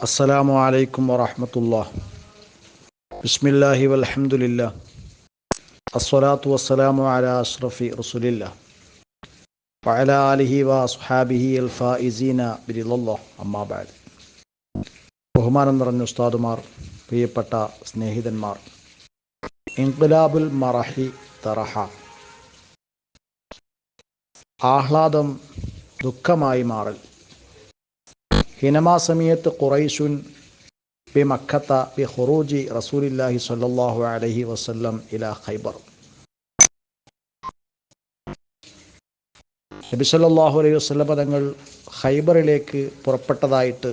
അസ്സലാമു അലൈക്കും വറഹമത്തുള്ള ബിസ്മില്ലാഹി വലഹമുല്ല അസ്വലാത്തു വസ്സലാമു അല അഷ്റഫി റസുലില്ല വഅല ആലിഹി വസ്ഹാബിഹി അൽ ഫായിസീന ബിരിലല്ലോ അമ്മാബാദ് ബഹുമാനം നിറഞ്ഞ ഉസ്താദുമാർ പ്രിയപ്പെട്ട സ്നേഹിതന്മാർ ഇൻഖിലാബുൽ മറഹി തറഹ ആഹ്ലാദം ദുഃഖമായി മാറൽ ഹിനമാ സമയത്ത് ഖുറൈശുൻ ബി മക്കത്ത ബി ഖുറൂജി റസൂലില്ലാഹി സ്വല്ലല്ലാഹു അലൈഹി വസല്ലം ഇല ഖൈബർ. നബി സല്ലല്ലാഹു അലൈഹി വസല്ലം തങ്ങൾ ഖൈബറിലേക്ക് പുറപ്പെട്ടതായിട്ട്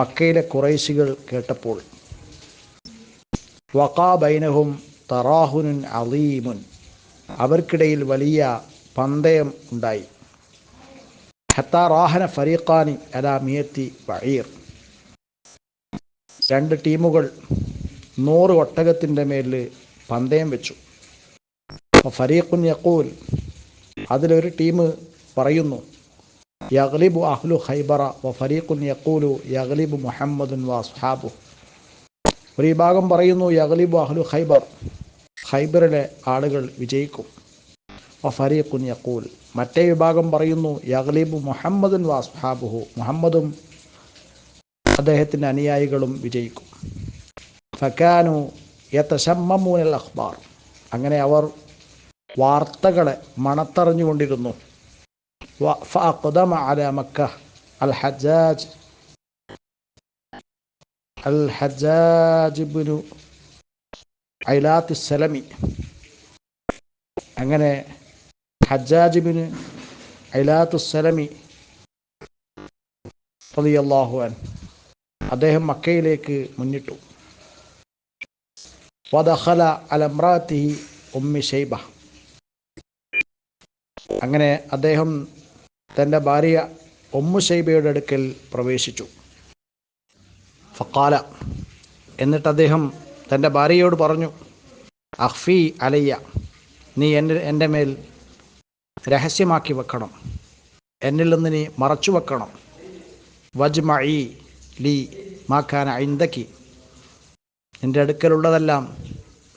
മക്കയിലെ കുറൈശികൾ കേട്ടപ്പോൾ വഖാ ബൈനഹും തറാഹുനുൻ അലീമുൻ അവർക്കിടയിൽ വലിയ പന്തയം ഉണ്ടായി. ഹത്താ റാഹന ഫരീഖാനി അലാ മിയത്തി വഴീർ രണ്ട് ടീമുകൾ നൂറ് ഒട്ടകത്തിന്റെ മേലിൽ പന്തയം വെച്ചു. ഫരീഖുൻ യക്കൂൽ അതിലൊരു ടീം പറയുന്നു യഗ്ലിബു അഹ്ലു ഹൈബറ വ ഫരീഖുൻ യക്കൂലു യഗ്ലിബു മുഹമ്മദുൻ വ അസ്ഹാബു. ഒരു വിഭാഗം പറയുന്നു യഗ്ലിബു അഹ്ലു ഹൈബർ ഹൈബറിലെ ആളുകൾ വിജയിക്കും. വഫരീഖുൻ യക്കൂൽ മറ്റേ വിഭാഗം പറയുന്നു യഗ്ലീബ് മുഹമ്മദുൻ വാസ്ഹാബുഹു മുഹമ്മദും അദ്ദേഹത്തിന്റെ അനുയായികളും വിജയിക്കും. ഫക്കാനു യത്തശമ്മൂനൽ അഖ്ബാർ. അങ്ങനെ അവർ വാർത്തകളെ മണത്തറിഞ്ഞുകൊണ്ടിരുന്നു. അല Mecca. Al Hajjaj al Hajjaj ibn ഐലാത്ത് സലമി അങ്ങനെ ഹജ്ജാജ് السلمي رضي الله عنه അൻ അദ്ദേഹം മക്കയിലേക്ക് മുന്നിട്ടു. വദഖല അലമ്രാത്തിഹി ഉമ്മി ഷൈബ അങ്ങനെ അദ്ദേഹം തന്റെ ഭാര്യ ഉമ്മു അടുക്കൽ പ്രവേശിച്ചു. ഫക്കാല എന്നിട്ട് അദ്ദേഹം തന്റെ ഭാര്യയോട് പറഞ്ഞു അഹ്ഫി അലയ്യ നീ എന്റെ എന്റെ മേൽ രഹസ്യമാക്കി വെക്കണം. എന്നിൽ നിന്ന് നീ മറച്ചു വെക്കണം. വജ്മഇ ലീ മാക്കാന ഐന്തക്കി നിന്റെ അടുക്കലുള്ളതെല്ലാം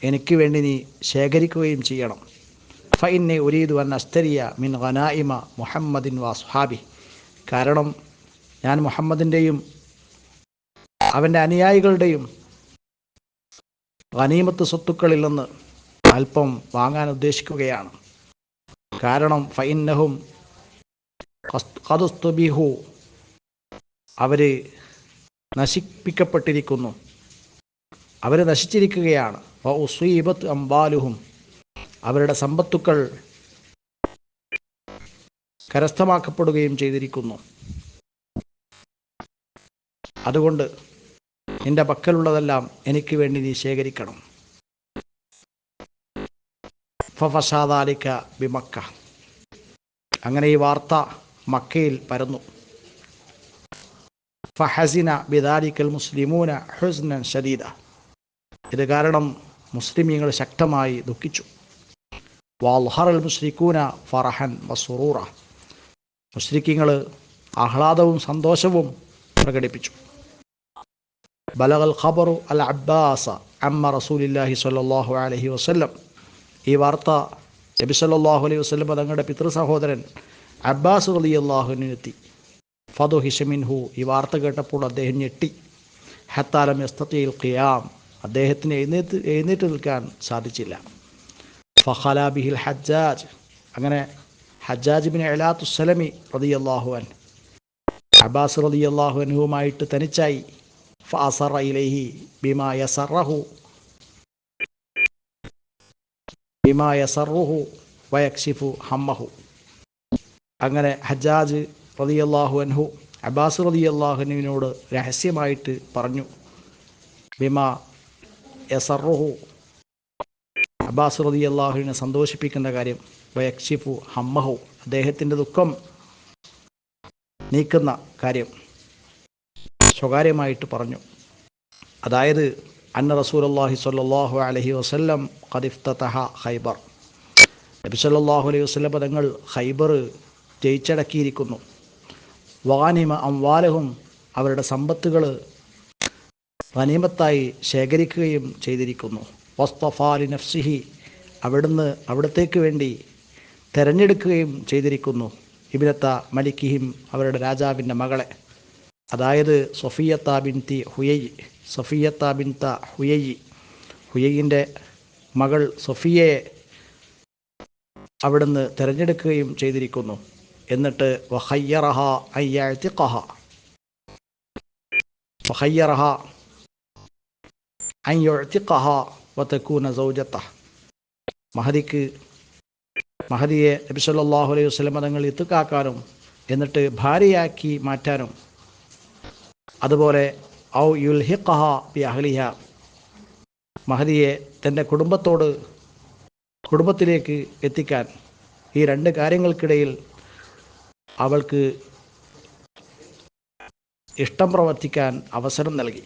എനിക്ക് വേണ്ടി നീ ശേഖരിക്കുകയും ചെയ്യണം. ഫൈന്നെ ഉരീദു അൻ അസ്തരിയ മിൻ ഖനായിമ മുഹമ്മദിൻ വാസ്ഹാബി കാരണം ഞാൻ മുഹമ്മദിന്റെയും അവന്റെ അനുയായികളുടെയും ഖനീമത്ത് സ്വത്തുക്കളിൽ നിന്ന് അല്പം വാങ്ങാൻ ഉദ്ദേശിക്കുകയാണ്. കാരണം ഫൈന്നഹും കതുസ്തുബിഹു അവർ നശിപ്പിക്കപ്പെട്ടിരിക്കുന്നു. അവർ നശിച്ചിരിക്കുകയാണ്. ഉസീബത്ത് അംബാലുഹും അവരുടെ സമ്പത്തുക്കൾ കരസ്ഥമാക്കപ്പെടുകയും ചെയ്തിരിക്കുന്നു. അതുകൊണ്ട് നിന്റെ പക്കലുള്ളതെല്ലാം എനിക്ക് വേണ്ടി നീ ശേഖരിക്കണം. ഫഫസാദാലിക്ക ബിമക്ക അങ്ങനെ ഈ വാർത്ത മക്കയിൽ പരന്നു. ഫഹസിന ബിദാലിക്കൽ മുസ്ലിമൂന ഹുസ്നൻ ഷദീദ ഇത് കാരണം മുസ്ലിമീങ്ങൾ ശക്തമായി ദുഃഖിച്ചു. വാൽഹറൽ മുസ്ലിഖൂന ഫറഹൻ വസുറൂറ. മുസ്ലിക്കിങ്ങൾ ആഹ്ലാദവും സന്തോഷവും പ്രകടിപ്പിച്ചു. ബലഗൽ ഖബറു അൽ അബ്ബാസ അമ്മ റസൂലില്ലാഹി സ്വല്ലല്ലാഹു അലൈഹി വസല്ലം. ഈ വാർത്ത നബി സല്ലല്ലാഹു അലൈഹി വസ്ലം തങ്ങളുടെ പിതൃ സഹോദരൻ അബ്ബാസ് അലി അള്ളാഹുവിനെത്തി ഫതു ഹിഷമിൻഹു ഈ വാർത്ത കേട്ടപ്പോൾ അദ്ദേഹം ഞെട്ടി. ഹത്താലം എസ്തത്തിൽ ഖിയാം അദ്ദേഹത്തിന് എഴുന്നേറ്റ് എഴുന്നേറ്റ് നിൽക്കാൻ സാധിച്ചില്ല. ഫഹലാബിഹിൽ ബിഹിൽ ഹജ്ജാജ് അങ്ങനെ ഹജ്ജാജ് ബിൻ അലാത്തു സലമി റതി അള്ളാഹുവൻ അബ്ബാസ് റതി അള്ളാഹുവിനുമായിട്ട് തനിച്ചായി. ഫാസറ ഇലൈഹി ബിമാ യസറഹു. ബിമാ സർവുഹു വയക്ഷിഫു ഹമ്മഹു. അങ്ങനെ ഹജ്ജാജ് റതി അള്ളാഹു അൻഹു അബ്ബാസ് റതി അള്ളാഹുനുവിനോട് രഹസ്യമായിട്ട് പറഞ്ഞു ബിമാ യസറുഹു അബ്ബാസ് റതി അള്ളാഹുവിനെ സന്തോഷിപ്പിക്കുന്ന കാര്യം വയക്ഷിഫു ഹമ്മഹു അദ്ദേഹത്തിന്റെ ദുഃഖം നീക്കുന്ന കാര്യം സ്വകാര്യമായിട്ട് പറഞ്ഞു. അതായത് അന്ന റസൂൽ അള്ളാഹി സ്വല്ലാഹു അലഹി വസ്ല്ലം ഖദിഫ്തഹ ഖൈബർ. നബി സല്ലാഹു അലൈഹി വസ്ലം പദങ്ങൾ ഹൈബർ ജയിച്ചടക്കിയിരിക്കുന്നു. വാനിമ അംവാലഹും അവരുടെ സമ്പത്തുകൾ വനീമത്തായി ശേഖരിക്കുകയും ചെയ്തിരിക്കുന്നു. വസ്തഫാലി നഫ്സിഹി അവിടുന്ന് അവിടത്തേക്ക് വേണ്ടി തിരഞ്ഞെടുക്കുകയും ചെയ്തിരിക്കുന്നു. ഇബിനത്ത മലിക്കിഹിം അവരുടെ രാജാവിന്റെ മകളെ. അതായത് സൊഫിയത്ത ബിൻതി ഹുയൈ സഫിയത്ത ബിൻത ഹുയയി. ഹുയയിന്റെ മകൾ സൊഫിയയെ അവിടുന്ന് തിരഞ്ഞെടുക്കുകയും ചെയ്തിരിക്കുന്നു. എന്നിട്ട് വഹയ്യറഹ അയ്യാഴ്ത്തി കഹ വഹയ്യറഹ അയ്യൊഴത്തിഖഹ വത്തക്കൂന സൗജത്ത മഹദിക്ക് മഹദിയെ നബി സല്ലല്ലാഹു അലൈഹി വസ്ലം തങ്ങൾ ഇത്തുക്കാക്കാനും എന്നിട്ട് ഭാര്യയാക്കി മാറ്റാനും. അതുപോലെ ഔ യുൽഹിഖഹ ബി അഹ്ലിഹ. മഹദിയെ തന്റെ കുടുംബത്തോട് കുടുംബത്തിലേക്ക് എത്തിക്കാൻ ഈ രണ്ട് കാര്യങ്ങൾക്കിടയിൽ അവൾക്ക് ഇഷ്ടം പ്രവർത്തിക്കാൻ അവസരം നൽകി.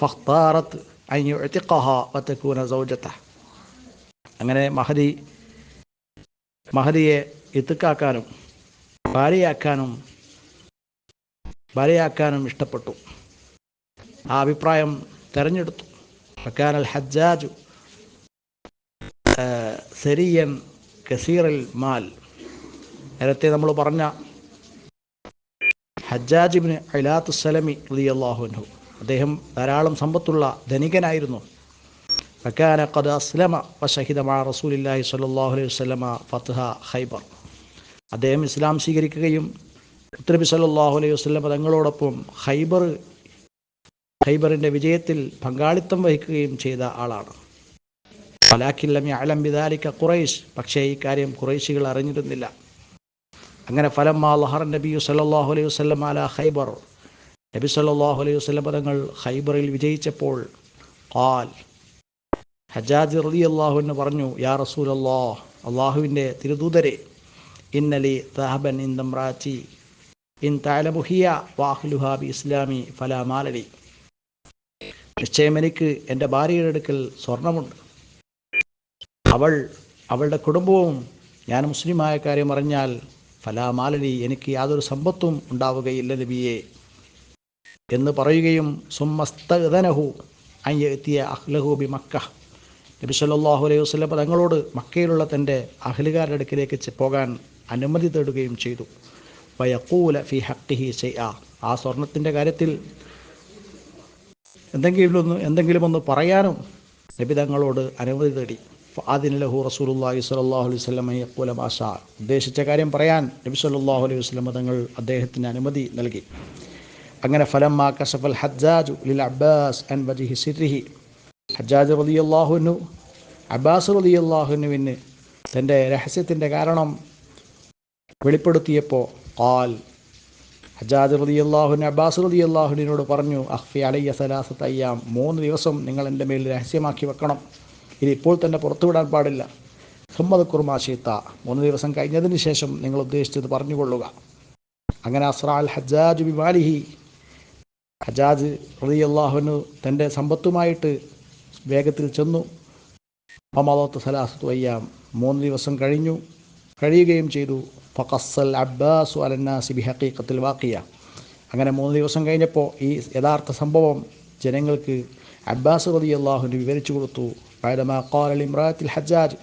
ഫഖ്താറത്ത് അയ്യുഅത്തിഖഹ വതകൂന സൗജത്ത അങ്ങനെ മഹദി മഹദിയെ ഇത്തുക്കാക്കാനും ഭാര്യയാക്കാനും ഭാര്യയാക്കാനും ഇഷ്ടപ്പെട്ടു. ആ അഭിപ്രായം തെരഞ്ഞെടുത്തു. ഫക്കാനൽ ഹജ്ജാജു സെരിയൻ കസീറൽ മാൽ. നേരത്തെ നമ്മൾ പറഞ്ഞ ഹജ്ജാജിബിന് അലാത്തു സലമി റളിയല്ലാഹുഅൻഹു അദ്ദേഹം ധാരാളം സമ്പത്തുള്ള ധനികനായിരുന്നു. ഫക്കാന ഖദ് അസ്ലമ വ ഷഹിദമാ റസൂലില്ലാഹി സ്വല്ലല്ലാഹു അലൈഹി വസല്ലമ ഫത്ഹ ഖൈബർ. അദ്ദേഹം ഇസ്ലാം സ്വീകരിക്കുകയും ഉത്തരബി സല്ലല്ലാഹു അലൈഹി വസ്ലമ തങ്ങളോടൊപ്പം ഖൈബർ ഖൈബറിന്റെ വിജയത്തിൽ പങ്കാളിത്തം വഹിക്കുകയും ചെയ്ത ആളാണ്. ഫലാഖില്ലമി അലം ബിദാലിക്ക ഖുറൈശ്. പക്ഷേ ഈ കാര്യം ഖുറൈശികൾ അറിഞ്ഞിരുന്നില്ല. അങ്ങനെ ഫലം മാ ലഹർ നബി സല്ലാഹു അലൈഹി വസ്ലം അല ഖൈബർ. നബി സല്ലാഹു അലൈഹി വസ്ലം പദങ്ങൾ ഖൈബറിൽ വിജയിച്ചപ്പോൾ ആൽ ഹജാജ് റലി അള്ളാഹു എന്ന് പറഞ്ഞു യാ റസൂൽ റസൂലല്ലാഹ് അള്ളാഹുവിന്റെ തിരുദൂതരെ ഇന്നലി തഹബൻ ഇന്ദംറാച്ചി ഇൻ താലമുഹിയ വാഹ്ലുഹാബി ഇസ്ലാമി ഫലാ മാലലി നിശ്ചയം എനിക്ക് എന്റെ ഭാര്യയുടെ അടുക്കൽ സ്വർണമുണ്ട്. അവൾ അവളുടെ കുടുംബവും ഞാൻ മുസ്ലിമായ കാര്യം അറിഞ്ഞാൽ ഫലാമാലലി എനിക്ക് യാതൊരു സമ്പത്തും ഉണ്ടാവുകയില്ല നബിയെ എന്ന് പറയുകയും സുമ്മസ്തനഹു അയ്യെത്തിയ അഹ്ലഹു ബി മക്ക നബി സല്ലല്ലാഹു അലൈഹി വസല്ലം തങ്ങളോട് മക്കയിലുള്ള തന്റെ അഹ്ലുകാരുടെ അടുക്കിലേക്ക് പോകാൻ അനുമതി തേടുകയും ചെയ്തു. വയക്കൂല ഫി ഹക്കിഹി ചെയ്യ ആ സ്വർണത്തിന്റെ കാര്യത്തിൽ എന്തെങ്കിലും ഒന്ന് എന്തെങ്കിലും ഒന്ന് പറയാനും നബി തങ്ങളോട് അനുമതി തേടി. അതിനലഹു റസൂലുള്ളാഹി സ്വല്ലല്ലാഹു അലൈഹി വസല്ലം യഖൂല മാഷ ഉദ്ദേശിച്ച കാര്യം പറയാൻ നബി സ്വല്ലല്ലാഹു അലൈഹി വസല്ലം തങ്ങൾ അദ്ദേഹത്തിന് അനുമതി നൽകി. അങ്ങനെ ഫലം മാ കസഫൽ ഹജ്ജാജു ലിൽ അബ്ബാസ് അൻ വജിഹി സിരിഹി. ഹജ്ജാജ് റളിയല്ലാഹുനു അബ്ബാസ് റളിയല്ലാഹുനുവിന് തന്റെ രഹസ്യത്തിന്റെ കാരണം വെളിപ്പെടുത്തിയപ്പോൾ ഖാൽ റതി റളിയല്ലാഹുവിന് അബ്ബാസ് റളിയല്ലാഹുവിനോട് പറഞ്ഞു അഹ്ഫി അലയ്യ സലാസത്ത് അയ്യാം മൂന്ന് ദിവസം നിങ്ങൾ എന്റെ മേൽ രഹസ്യമാക്കി വെക്കണം. ഇത് ഇപ്പോൾ തന്നെ പുറത്തുവിടാൻ പാടില്ല. സുമ്മത് കുർമാശീത്ത മൂന്ന് ദിവസം കഴിഞ്ഞതിന് ശേഷം നിങ്ങൾ ഉദ്ദേശിച്ചത് പറഞ്ഞുകൊള്ളുക. അങ്ങനെ അസ്ര അൽ ഹജാജ് ബിമാലിഹി ഹജാജ് റളിയല്ലാഹുവിന് തന്റെ സമ്പത്തുമായിട്ട് വേഗത്തിൽ ചെന്നു. ഒമദത്ത് സലാസത്ത് അയ്യാം മൂന്ന് ദിവസം കഴിഞ്ഞു കഴിയുകയും ചെയ്തു. ഫഖസ്സൽ അബ്ബാസു അലന്നാസി ബി ഹക്കീക്കത്തിൽ വാക്കിയ അങ്ങനെ മൂന്ന് ദിവസം കഴിഞ്ഞപ്പോൾ ഈ യഥാർത്ഥ സംഭവം ജനങ്ങൾക്ക് അബ്ബാസ് റതി അള്ളാഹുവിന് വിവരിച്ചു കൊടുത്തു. ഫൈദമാ ഖാല അൽ ഇമ്രാത്തിൽ ഹജ്ജാജ്.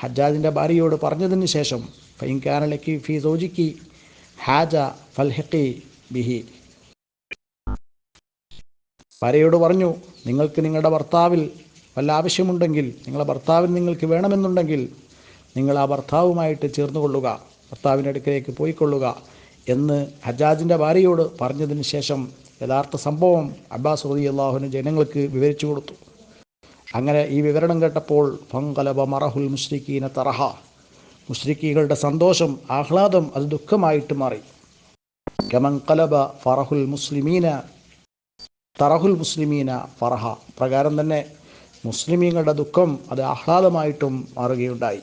ഹജ്ജാജിന്റെ ഭാര്യയോട് പറഞ്ഞതിന് ശേഷം ഫൈൻകാനലക്കി ഫി സോജിക്ക് ഹാജ ഫൽഹക്കി ബിഹി. ഭാര്യയോട് പറഞ്ഞു നിങ്ങൾക്ക് നിങ്ങളുടെ ഭർത്താവിൽ വല്ല ആവശ്യമുണ്ടെങ്കിൽ നിങ്ങളുടെ ഭർത്താവിന് നിങ്ങൾക്ക് വേണമെന്നുണ്ടെങ്കിൽ നിങ്ങൾ ആ ഭർത്താവുമായിട്ട് ചേർന്ന് കൊള്ളുക ഭർത്താവിന്റെ അടുക്കലേക്ക് പോയിക്കൊള്ളുക എന്ന് ഹജാജിന്റെ ഭാര്യയോട് പറഞ്ഞതിന് ശേഷം യഥാർത്ഥ സംഭവം അബ്ബാസ് റതി അള്ളാഹുവിന് ജനങ്ങൾക്ക് വിവരിച്ചു കൊടുത്തു. അങ്ങനെ ഈ വിവരണം കേട്ടപ്പോൾ ഫങ്കലബ മറഹുൽ മുസ്ലിഖീന തറഹ. മുസ്ലിഖീകളുടെ സന്തോഷം ആഹ്ലാദം അത് ദുഃഖമായിട്ട് മാറി. കമങ്കലബ ഫറഹുൽ മുസ്ലിമീന തറഹുൽ മുസ്ലിമീന ഫറഹ. പ്രകാരം തന്നെ മുസ്ലിമീങ്ങളുടെ ദുഃഖം അത് ആഹ്ലാദമായിട്ടും മാറുകയുണ്ടായി.